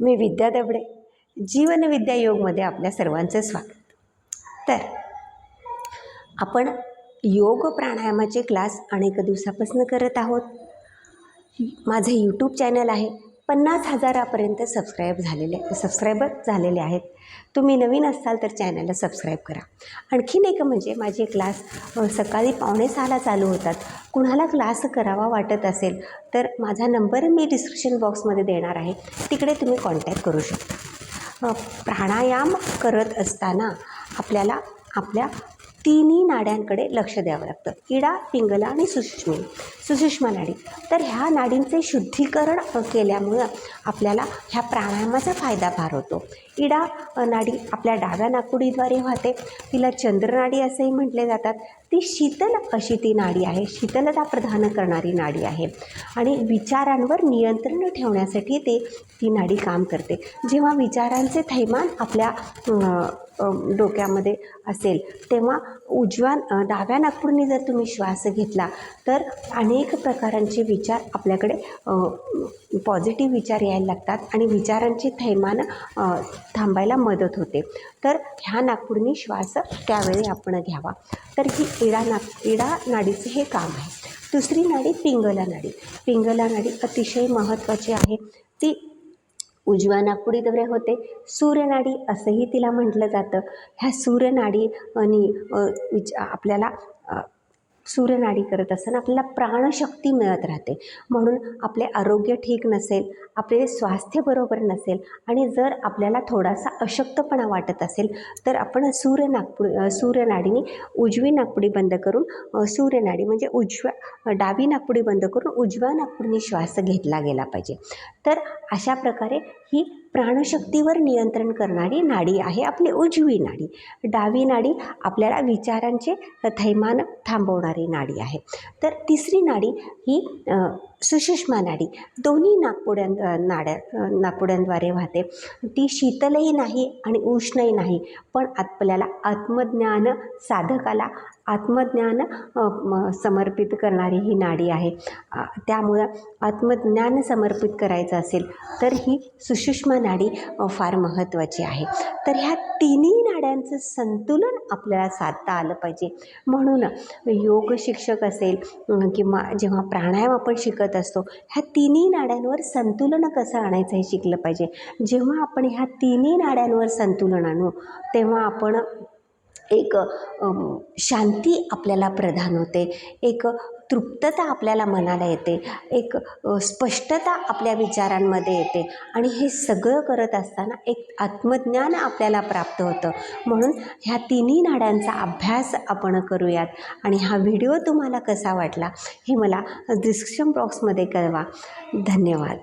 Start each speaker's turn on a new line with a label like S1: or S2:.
S1: मी विद्या दबडे जीवनविद्या योगमध्ये आपल्या सर्वांचं स्वागत. तर आपण योग प्राणायामाचे क्लास अनेक दिवसापासून करत आहोत. माझं यूट्यूब चॅनल आहे. पन्नास हजारापर्यंत सबस्क्राईब झालेले सबस्क्रायबर झालेले आहेत. तुम्ही नवीन असाल तर चॅनलला सबस्क्राईब करा. आणखीन एक म्हणजे माझे क्लास सकाळी पावणे सहाला चालू होतात. कुणाला क्लास करावा वाटत असेल तर माझा नंबर मी डिस्क्रिप्शन बॉक्समध्ये देणार आहे. तिकडे तुम्ही कॉन्टॅक्ट करू शकता. प्राणायाम करत असताना आपल्याला आपल्या तिन्ही नाड्यांकडे लक्ष द्यावं लागतं. इडा पिंगला आणि सुष्मी सुषुष्मा नाडी. तर ह्या नाडींचे शुद्धीकरण केल्यामुळं आपल्याला ह्या प्राणायामाचा फायदा फार होतो. इडा नाडी आपल्या डाव्या नाकुडीद्वारे वाहते. तिला चंद्रनाडी असेही म्हटले जातात. ती शीतल अशी ती नाडी आहे? शीतलता प्रदान करणारी नाडी आहे. आणि विचारांवर नियंत्रण ठेवण्यासाठी ते ती नाडी काम करते. जेव्हा विचारांचे थैमान आपल्या डोक्यामध्ये असेल तेव्हा उजव्या डाव्या नागपूरने जर तुम्ही श्वास घेतला तर अनेक प्रकारांचे विचार आपल्याकडे पॉझिटिव्ह विचार यायला लागतात आणि विचारांचे थैमान थांबायला मदत होते. तर ह्या नागपुडनी श्वास त्यावेळी आपण घ्यावा. तर ही इडा नाग इडा नाडीचे हे काम आहे. दुसरी नाडी पिंगला नाडी. पिंगला नाडी अतिशय महत्त्वाची आहे. ती उजव्या नागपुडीद्वारे होते. सूर्यनाडी असंही तिला म्हटलं जातं. ह्या सूर्यनाडी आणि आपल्याला सूर्यनाडी करत असताना आपल्याला प्राणशक्ती मिळत राहते. म्हणून आपले आरोग्य ठीक नसेल आपले स्वास्थ्य बरोबर नसेल आणि जर आपल्याला थोडासा अशक्तपणा वाटत असेल तर आपण सूर्य नागपुडी सूर्यनाडीने उजवी नागपुडी बंद करून सूर्यनाडी म्हणजे उजव्या डावी नागपुडी बंद करून उजव्या नागपुडीने श्वास घेतला गेला पाहिजे. तर अशा प्रकारे ही प्राणशक्तीवर नियंत्रण करणारी नाडी आहे आपली उजवी नाडी. डावी नाडी आपल्याला विचारांचे थैमान थांबवणारी नाडी आहे. तर तिसरी नाडी ही सुषुष्मा नाडी. दोन्ही नागपुड्यां नाड्या नागपुड्यांद्वारे वाहते. ती शीतलही नाही आणि उष्णही नाही पण आपल्याला आत्मज्ञान साधकाला आत्मज्ञान समर्पित करणारी ही नाडी आहे. त्यामुळं आत्मज्ञान समर्पित करायचं असेल तर ही सुषुष्मा नाडी फार महत्त्वाची आहे. तर ह्या तिन्ही नाड्यांचं संतुलन आपल्याला साधता आलं पाहिजे. म्हणून योग शिक्षक असेल किंवा जेव्हा प्राणायाम आपण शिकत असतो. ह्या तिन्ही नाड्यांवर संतुलन कसं आणायचं हे शिकलं पाहिजे. जेव्हा आपण ह्या तिन्ही नाड्यांवर संतुलन आणू तेव्हा आपण एक शांती आपल्याला प्रदान होते. एक तृप्तता आपल्याला मनाला येते. एक स्पष्टता आपल्या विचारांमध्ये येते. आणि हे सगळं करत असताना एक आत्मज्ञान आपल्याला प्राप्त होतं. म्हणून ह्या तिन्ही नाड्यांचा अभ्यास आपण करूयात. आणि हा व्हिडिओ तुम्हाला कसा वाटला हे मला डिस्क्रिप्शन बॉक्समध्ये कळवा. धन्यवाद.